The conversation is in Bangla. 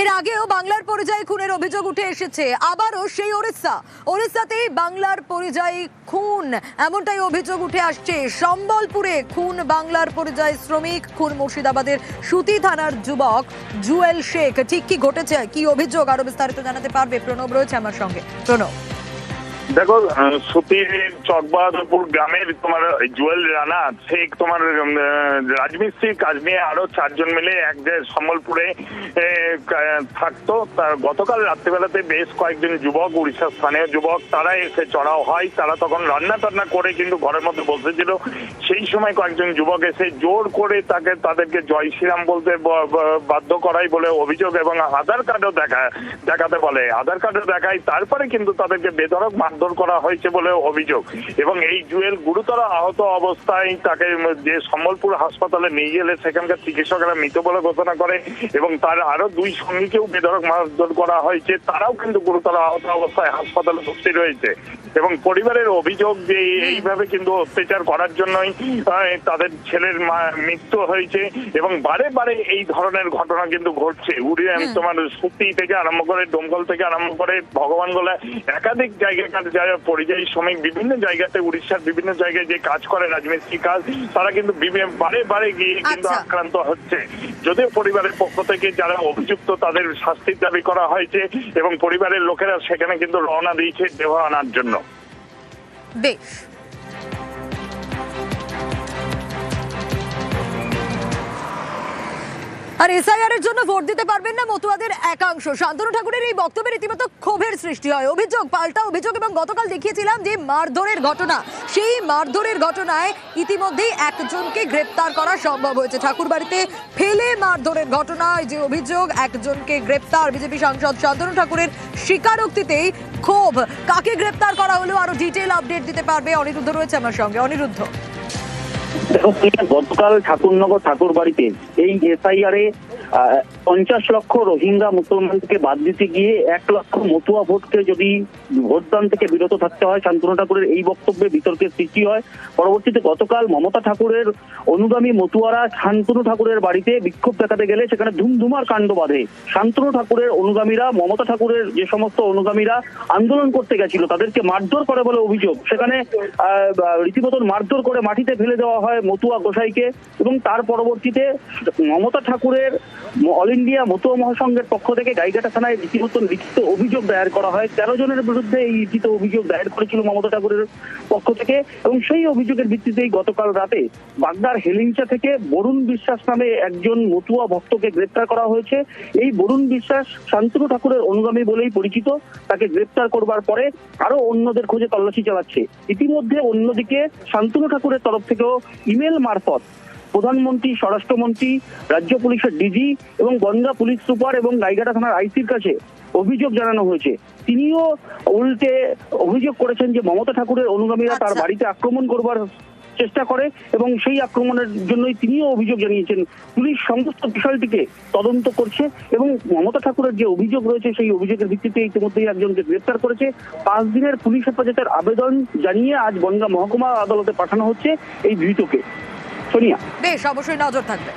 এর আগেও বাংলার পরিযায়ী খুনের অভিযোগ উঠে এসেছে। আবারও সেই ওড়িশা। ওড়িশাতেই বাংলার পরিযায়ী খুন। এমনটাই অভিযোগ উঠে আসছে। সম্বলপুরে খুন বাংলার পরিযায়ী শ্রমিক, খুন মুর্শিদাবাদের সুতি থানার যুবক জুয়েল শেখ। ঠিক কি ঘটেছে? কি অভিযোগ? আরও বিস্তারিত জানাতে পারবে প্রণব রয়েছে আমার সঙ্গে। প্রণব। দেখো সুতির চকবাহাদুরপুর গ্রামের তোমার জুয়েল রানা শেখ তোমার রাজমিস্ত্রির কাজ নিয়ে আরও চারজন মিলে এক যে সম্বলপুরে থাকতো। তার গতকাল রাত্রিবেলাতে বেশ কয়েকজন যুবক, উড়িষ্যার স্থানীয় যুবক, তারা এসে চড়াও হয়। তারা তখন রান্না টান্না করে কিন্তু ঘরের মধ্যে বসেছিল। সেই সময় কয়েকজন যুবক এসে জোর করে তাকে, তাদেরকে জয় শ্রীরাম বলতে বাধ্য করাই বলে অভিযোগ এবং আধার কার্ডও দেখা, দেখাতে বলে। আধার কার্ডও দেখায়, তারপরে কিন্তু তাদেরকে বেধড়ক মারধর করা হয়েছে বলে অভিযোগ। এবং এই জুয়েল গুরুতর আহত অবস্থায় তাকে যে সম্বলপুর হাসপাতালে নিয়ে গেলে সেখানকার চিকিৎসকেরা মৃত বলে ঘোষণা করে এবং তার আরও দুই সঙ্গীকেও বেধড়ক মারধর করা হয়েছে। তারাও কিন্তু গুরুতর আহত অবস্থায় হাসপাতালে ভর্তি রয়েছে। এবং পরিবারের অভিযোগ যে এইভাবে কিন্তু অত্যাচার করার জন্যই তাদের ছেলের মা- মৃত্যু হয়েছে এবং বারে বারে এই ধরনের ঘটনা কিন্তু ঘটছে। উড়িয়ে তোমার সুতি থেকে আরম্ভ করে ডোমকল থেকে আরম্ভ করে ভগবানগোলা একাধিক জায়গাকার যারা পরিযায়ী শ্রমিক বিভিন্ন জায়গাতে উড়িষ্যার বিভিন্ন জায়গায় যে কাজ করে রাজমিস্ত্রি কাজ তারা কিন্তু বারে বারে গিয়ে কিন্তু আচ্ছা। আক্রান্ত হচ্ছে। যদিও পরিবারের পক্ষ থেকে যারা অভিযুক্ত তাদের শাস্তির দাবি করা হয়েছে এবং পরিবারের লোকেরা সেখানে কিন্তু রওনা দিয়েছে দেহ আনার জন্য। বেশ। আর এসআইআর এর জন্য ভোট দিতে পারবেন না মতুয়াদের একাংশ। শান্তনু ঠাকুরের এই বক্তব্যের রীতিমতো ক্ষোভের সৃষ্টি হয়। অভিযোগ, পাল্টা অভিযোগ এবং গতকাল দেখিয়েছিলাম যে মারধরের ঘটনা। সেই মারধরের ঘটনায় ইতিমধ্যেই একজনকে গ্রেপ্তার করা সম্ভব হয়েছে। ঠাকুরবাড়িতে ফেলে মারধরের ঘটনায় যে অভিযোগ, একজনকে গ্রেপ্তার বিজেপি সাংসদ শান্তনু ঠাকুরের স্বীকারোক্তিতেই ক্ষোভ। কাকে গ্রেপ্তার করা হলো? আরও ডিটেল আপডেট দিতে পারবে অনিরুদ্ধ রয়েছে আমার সঙ্গে। অনিরুদ্ধ। দেখো গতকাল ঠাকুরনগর ঠাকুর বাড়িতে এই এসআইআর এ পঞ্চাশ লক্ষ রোহিঙ্গা মুসলমানকে বাদ দিতে গিয়ে এক লক্ষ মতুয়া ভোটকে যদি ভোটদান থেকে বিরত থাকতে হয় শান্তনু ঠাকুরের এই বক্তব্যে বিতর্কের সৃষ্টি হয়। পরবর্তীতে গতকাল মমতা ঠাকুরের অনুগামী মতুয়ারা শান্তনু ঠাকুরের বাড়িতে বিক্ষোভ দেখাতে গেলে সেখানে ধুমধুমার কাণ্ড বাঁধে। শান্তনু ঠাকুরের অনুগামীরা, মমতা ঠাকুরের যে সমস্ত অনুগামীরা আন্দোলন করতে গেছিল, তাদেরকে মারধর করে বলে অভিযোগ। সেখানে রীতিমতন মারধর করে মাটিতে ফেলে দেওয়া হয় মতুয়া গোসাইকে এবং তার পরবর্তীতে মমতা ঠাকুরের অল ইন্ডিয়া মতুয়া মহাসংঘের পক্ষ থেকে গাইঘাটা থানায় রীতিমতন লিখিত অভিযোগ দায়ের করা হয়। তেরো জনের বিরুদ্ধে এই লিখিত অভিযোগ দায়ের করেছিল মমতা ঠাকুরের পক্ষ থেকে এবং সেই অভিযোগের ভিত্তিতেই গতকাল রাতে বাগদার হেলিঞ্চা থেকে বরুণ বিশ্বাস নামে একজন মতুয়া ভক্তকে গ্রেপ্তার করা হয়েছে। এই বরুণ বিশ্বাস শান্তনু ঠাকুরের অনুগামী বলেই পরিচিত। তাকে গ্রেপ্তার করবার পরে আরও অন্যদের খোঁজে তল্লাশি চালাচ্ছে। ইতিমধ্যে অন্যদিকে শান্তনু ঠাকুরের তরফ থেকেও ইমেল মারফত প্রধানমন্ত্রী স্বরাষ্ট্রমন্ত্রী রাজ্য পুলিশের ডিজি এবং গঙ্গা পুলিশ সুপার এবং গাইঘাটা থানার আইসির কাছে অভিযোগ জানানো হয়েছে। তিনিও উল্টে অভিযোগ করেছেন যে মমতা ঠাকুরের অনুগামীরা তার আচ্ছা। বাড়িতে আক্রমণ করবার চেষ্টা করে এবং সেই আক্রমণের জন্যই তিনিও অভিযোগ জানিয়েছেন। পুলিশ সমস্ত বিষয়টিকে তদন্ত করছে এবং মমতা ঠাকুরের যে অভিযোগ রয়েছে সেই অভিযোগের ভিত্তিতে ইতিমধ্যেই একজনকে গ্রেপ্তার করেছে। পাঁচ দিনের পুলিশ হেফাজতের আবেদন জানিয়ে আজ বনগা মহকুমা আদালতে পাঠানো হচ্ছে এই ধৃতকে। সোনিয়া। বেশ অবশ্যই নজর থাকবে।